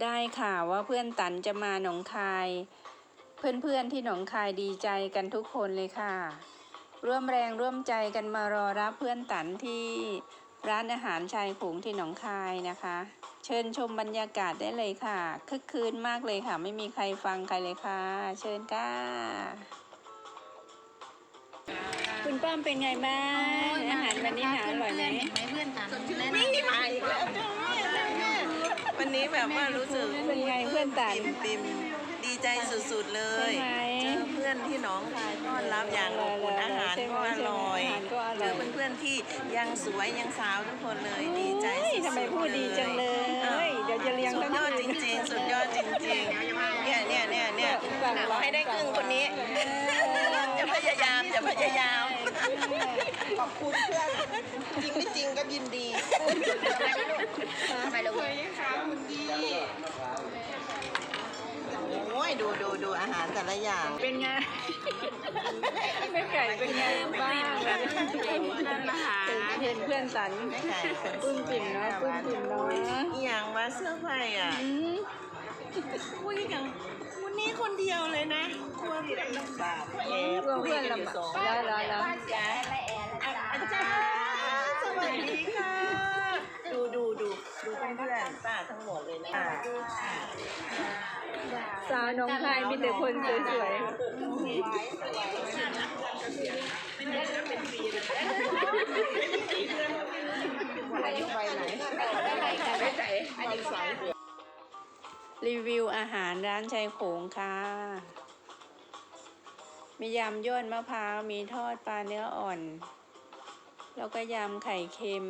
ได้ข่าวว่าเพื่อนตันจะมาหนองคาย เพื่อนๆที่หนองคายดีใจกันทุกคนเลยค่ะ ร่วมแรงร่วมใจกันมารอรับเพื่อนตันที่ร้านอาหารชายขงที่หนองคายนะคะ เชิญชมบรรยากาศได้เลยค่ะคึกคืนมากเลยค่ะ ไม่มีใครฟังใครเลยค่ะ เชิญค่ะคุณป้อมเป็นไงบ้างอาหารวันนี้หาอร่อยไหมเพื่อนตันแนะนนี่มาอีกแล้ว วันนี้แบบว่ารู้สึกเป็นไงเพื่อนตัน ปิ่มปิ่มดีใจสุดๆเลยใช่ไหมเจอเพื่อนที่หน้องคายต้อนรับอย่างอบอุ่นอาหารก็อร่อยอาหารก็อเจร่ออยเพื่อนๆที่ยังสวยยังสาวทุกคนเลยดีใจเฮ้ยสุดๆทำไมพูดดีจังเลยอ้าวเดี๋ยวจะเลี้ยงสุทั้ดงยอดคืจนริงๆ สุดยอดจริงๆเนี่ยเนี่ยเนี่ยเนี่ยขอให้ได้ครึ่งคนนี้ จะพยายามจะพยายาม ขอบคุณเพื่อน จริงไม่จริงก็ยินดีำทำไมเราเว้ยโอ้ย ดูดูดูอาหารแต่ละอย่าง เป็นไง แม่ไก่เป็นไงบ้างเห็นเพื่อนสันไม่ไก่คนปลื้มปิ่มเนาะปลื้มปิ่มเนาะอีหยังว่าเสื้อผ้าอะอืมคุยกันวันนี้คนเดียวเลยนะกลัวที่ได้ลำบากแอบกลัวเพื่อนคุยกัยู่ลำบากสองแล้วแล้วแล้ว อาจารย์สวัสดีค่ะดูดู ดูดูเพื่อนๆป้าทั้งหมดเลยนะสาวหน้องคายมีแต่คนสวยๆ รีวิวอาหารร้านชายโขงค่ะ มียำยอดมะพร้าว มีทอดปลาเนื้ออ่อน แล้วก็ยำไข่เค็ม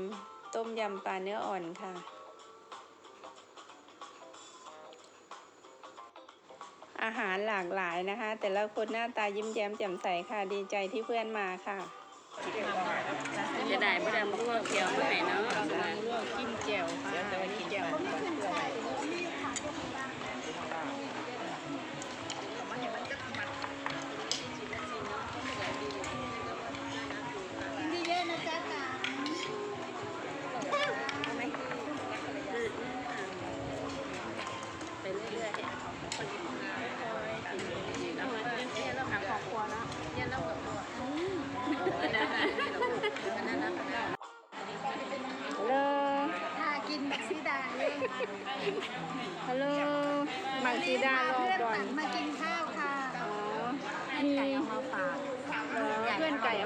ต้มยำปลาเนื้ออ่อนค่ะ อาหารหลากหลายนะคะ แต่ละคนหน้าตายิ้มแย้มแจ่มใสค่ะ ดีใจที่เพื่อนมาค่ะจะได้ไม่ได้มาลวกเจียวมาให้เนาะลวกกินเจียวค่ะ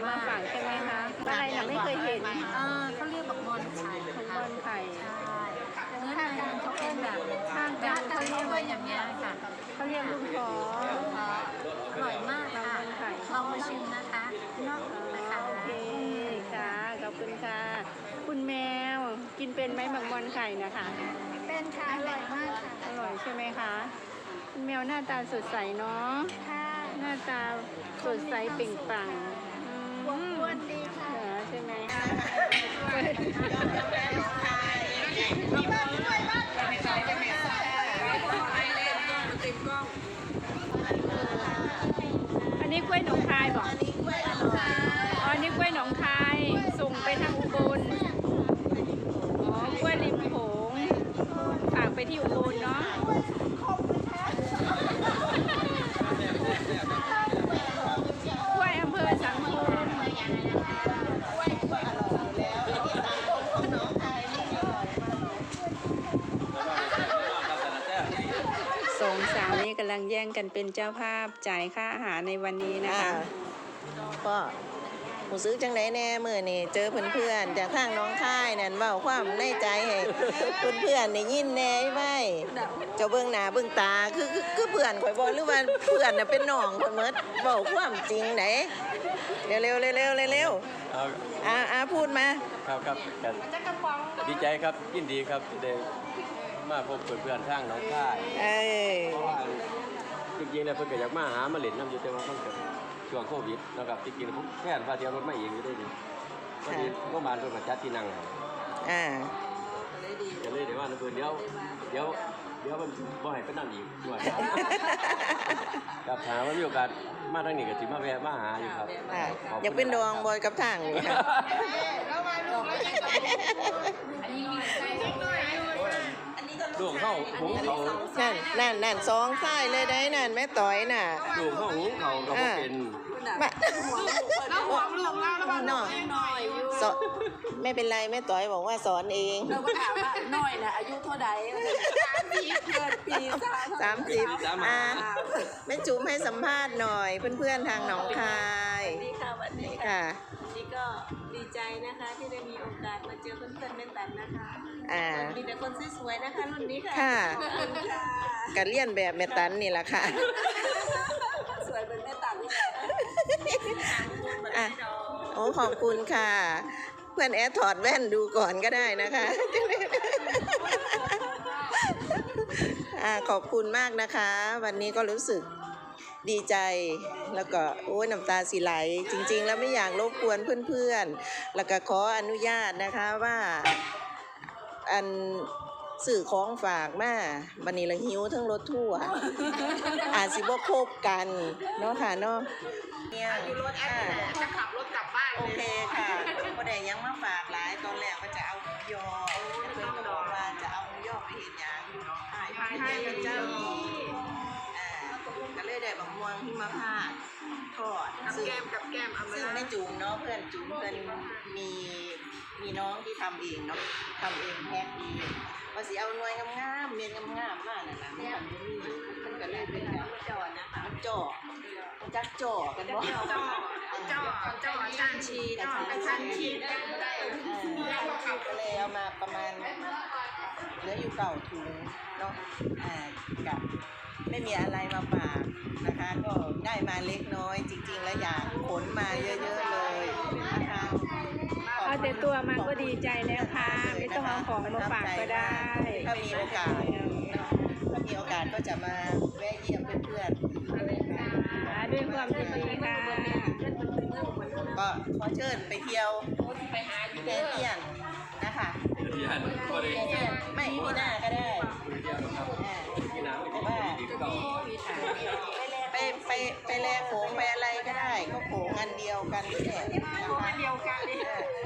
เพื่อนไก่เอามาฝากใช่ไหมคะอะไรนะไม่เคยเห็นเออเขาเรียกบักมอนไข่ทุกค่ะคนไข่ใช่เนื้อทางการเขาเป็นแบบทางการเขาเรียกว่าอย่างเงี้ยค่ะเขาเรียกลูกคอเอ่ออร่อยมากค่ะลองมาชิมนะคะเนาะนะคะโอเคค่ะขอบคุณค่ะ คุณแมวกินเป็นไหมบางบอลไข่นะคะ เป็นค่ะอร่อยมากค่ะอร่อยใช่ไหมคะคุณแมวหน้าตาสดใสเนาะค่ะหน้าตาสดใสเปล่งปลั่ง อืมอ้วนดีค่ะเหรอใช่ไหมอันนี้กล้วยหนองคายบอกอันนี้กล้วยอร่อยอ๋ออันนี้กล้วยหนองคาย ส่งไปทางอุบล อ๋อกล้วยริมโขงฝากไปที่อุบลเนาะ กล้วยอำเภอสังคมสองสาวนี้กำ ลังแย่งกันเป็นเจ้าภาพจ่ายค่าอาหารในวันนี้นะอ่าคะ ก็หมูซื้อจังไหนแน่มือนี่เจอเพื่อนๆจากทางน้องค่ายนั่นเว่าความในใจให้เพื่อนๆนี่ยินแน่ไว้เจ้าเบื้องหน้าเบื้องตาคือคือคือเพื่อนข่อยบอกหรือว่าเพื่อนน่ะเป็นน้องคนเมดเว้าความจริงไหนเร็วเร็วๆเร็วๆเร็วเอาๆอ่าอ่าพูดมาครับครับกันดีใจครับยินดีครับที่ได้มาพบเพื่อนๆทางหน้องค่าย เอ้ยเพราะว่า จริงๆแล้วเพิ่นก็อยากมาหามาเล่นน้ำอยู่แต่ว่ามันก็ช่วงโควิดนะครับจริงๆผมแค่นพาเที่ยวรถมาเองอยู่ได้ดีพอดีก็มาเพิ่นมาจัดที่นั่งให้อ่าก็เลยเดี๋ยวว่าเพิ่นเดี๋ยวเดี๋ยวเดี๋ยวมันบ่ให้ไปนั่นอีกด้วยครับถามว่ามีโอกาสมาทางนี้ก็สิมาแวะมาหาอยู่ครับอ่าขบคุณอยากเป็นดองบอยกับทางนี่ครับอันนี้มีไก่ด้วยอันนี้ก็ด วงเข้าหุงเขานั่นนั่นนั่นสองไส้เลยได้นั่นแม่ต่อยน่ะดวงเข้าหุงเขาก็บ่เป็นมาเราหวงลูกเราแล้วน้อยสอนไม่เป็นไรแม่ต่อยบอกว่าสอนเองเราก็ถามว่าน้อยนะอายุเท่าใดสามสิบเกิดปีสามสามสิบอะแม่จุ๋มให้สัมภาษณ์หน่อยเพื่อนๆทางหนองคาย ดีค่ะวันนี้ค่ะค่ะ นี่ก็ดีใจนะคะที่ได้มีโอกาสมาเจอเพื่อนๆแม่ตันนะคะอ่า มีแต่คนสวยๆนะคะรุ่นนี้ค่ะค่ะขอบคุณค่ะกะเลียนแบบแม่ตันนี่แหละค่ะ สวยเป็นแม่ตันอะโอ้ขอบคุณค่ะ เพื่อนแอดถอดแว่นดูก่อนก็ได้นะคะ อ่าขอบคุณมากนะคะ วันนี้ก็รู้สึก ดีใจแล้วก็โอ้ยน้ำตาสิไหล จริง ๆ แล้วไม่อยากรบกวนเพื่อนๆ แล้วก็ขออนุญาตนะคะว่าอันสื่อของฝากมาบันนี้ละหิวทั้งรถทั่วร์อาจสิบ่คบกันเนาะค่ะเนาะเนี่ยอยู่รถแอปจะขับรถกลับบ้านโอเคค่ะบ่ได้ยังมาฝากหลายตอนแรกว่าจะเอาหมูยอเพิ่นก็บอกว่าจะเอาหมูยอไปเฮ็ดหยังอยู่หนองคายพายให้กับเจ้าอ่าก็ เลยได้บักม่วงหิมพานต์ทอดกับแก้มกับแก้มซึ่งแม่จุ๋มเนาะเพื่อนจุ๋มเพิ่อนมีมีน้องที่ทำเองเนาะทำเองแพ็คเองว่าสิเอาหน่วยงามๆเมียนงามๆมากนั่นน่ะมันบ่มีเพิ่นก็เลยเป็นแบบจอนะคะมันจ่อมันจักจ่อกันบ่จ่อจ่อจ่อจานชีจ่อจานชีได้ได้ก็เลยเอามาประมาณเหลืออยู่เก่าถุงเนาะอ่ากับ ไม่มีอะไรมาฝากนะคะ ก็ได้มาเล็กน้อย จริง ๆ แล้วอยากขนมาเยอะๆเลยนะคะเอาแต่ตัวมันก็ดีใจแล้วค่ะไม่ต้องเอาของมาฝากก็ได้ ถ้ามีโอกาสถ้ามีโอกาสก็จะมาแวะเยี่ยมเพื่อนอ่าด้วยความยินดีค่ะๆก็ขอเชิญไปเที่ยวแพเทียนนะคะที่หันบ่ได้แพเทียนไม่ที่หน้าก็ได้ ไปไปไปแลโขงไปอะไรก็ได้ ก็โขงอันเดียวกันนี่แหละโขงอันเดียวกันนี่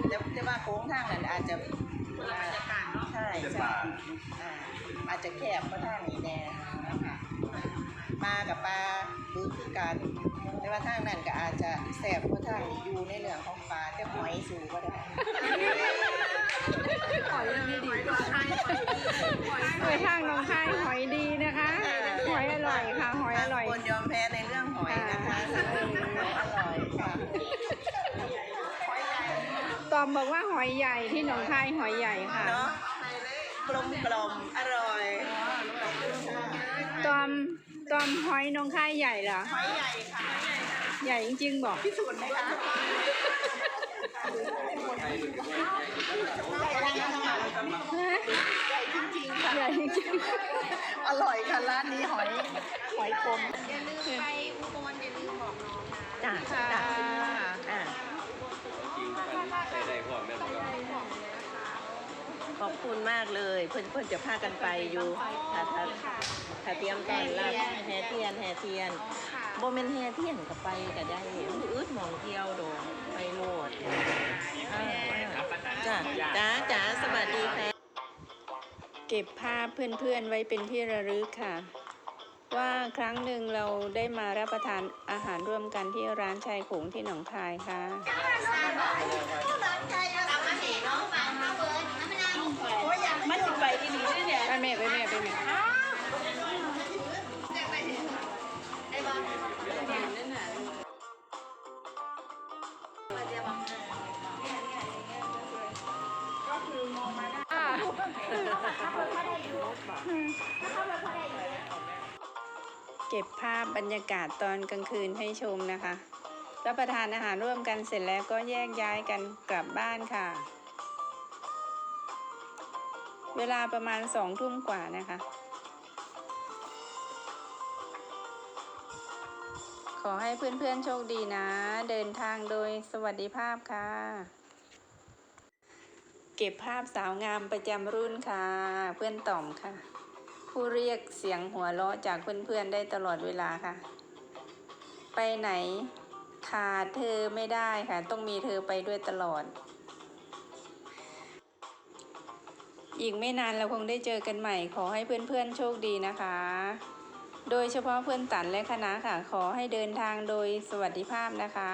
แต่แต่ว่าโขงทางนั้นอาจจะบรรยากาศเนาะ ใช่ใช่อ่าอาจจะแคบเพราะทางนี้แน่นะคะปลากับปลาดูคือกันแต่ว่าทางนั้นก็อาจจะแสบเพราะทางนี้อยู่ในเรื่องของปลาแต่หอยสูงก็ได้ไปทางหน้องคายหอยดีนะคะหอยอร่ อยค่ะหอยอร่อยบางคนยอมแพ้ในเรื่องหอยนะคะอร่อยค่ะตอมบอกว่าหอยใหญ่ที่หนองคายหอยใหญ่ค่ะ เนาะกลมกลมๆอร่อยตอมตอมหอยหนองคายใหญ่เหรอหอยใหญ่ค่ะ ใหญ่จริงๆบอก พิสูจน์ไหมคะ ใหญ่จริงอร่อยค่ะร้านนี้หอยหอยคมอย่าลืมไปอุบลอย่าลืมบอกน้องนะจ้าจ้าอ่าจริงกันใส่ได้พร้อมแม่นบ่ครับขอบคุณมากเลย เพื่อนเพื่อนจะพากันไปอยู่ถ้าถ้าถ้าเตรียมต้อนรับแห่เทียนแห่เทียนโบเมนแห่เทียนก็ไปก็ได้อืดหมองเที่ยวโดนไปโลดอ่าจ้าจ้าจ้าสวัสดีค่ะ เก็บภาพเพื่อนๆไว้เป็นที่ระลึกค่ะ ว่าครั้งหนึ่งเราได้มารับประทานอาหารร่วมกันที่ร้านชายโขงที่หนองคายค่ะมันสิไปที่นี่เนี่ยไปแม่ไปแม่ไปแม่ เก็บภาพบรรยากาศตอนกลางคืนให้ชมนะคะ รับประทานอาหารร่วมกันเสร็จแล้วก็แยกย้ายกันกลับบ้านค่ะ เวลาประมาณสองทุ่มกว่านะคะ ขอให้เพื่อนๆโชคดีนะ เดินทางโดยสวัสดิภาพค่ะเก็บภาพสาวงามประจำรุ่นค่ะ เพื่อนต่อมค่ะ ผู้เรียกเสียงหัวเราะจากเพื่อนๆได้ตลอดเวลาค่ะ ไปไหนขาดเธอไม่ได้ค่ะ ต้องมีเธอไปด้วยตลอด อีกไม่นานเราคงได้เจอกันใหม่ ขอให้เพื่อนๆโชคดีนะคะ โดยเฉพาะเพื่อนตันและคณะค่ะ ขอให้เดินทางโดยสวัสดิภาพนะคะ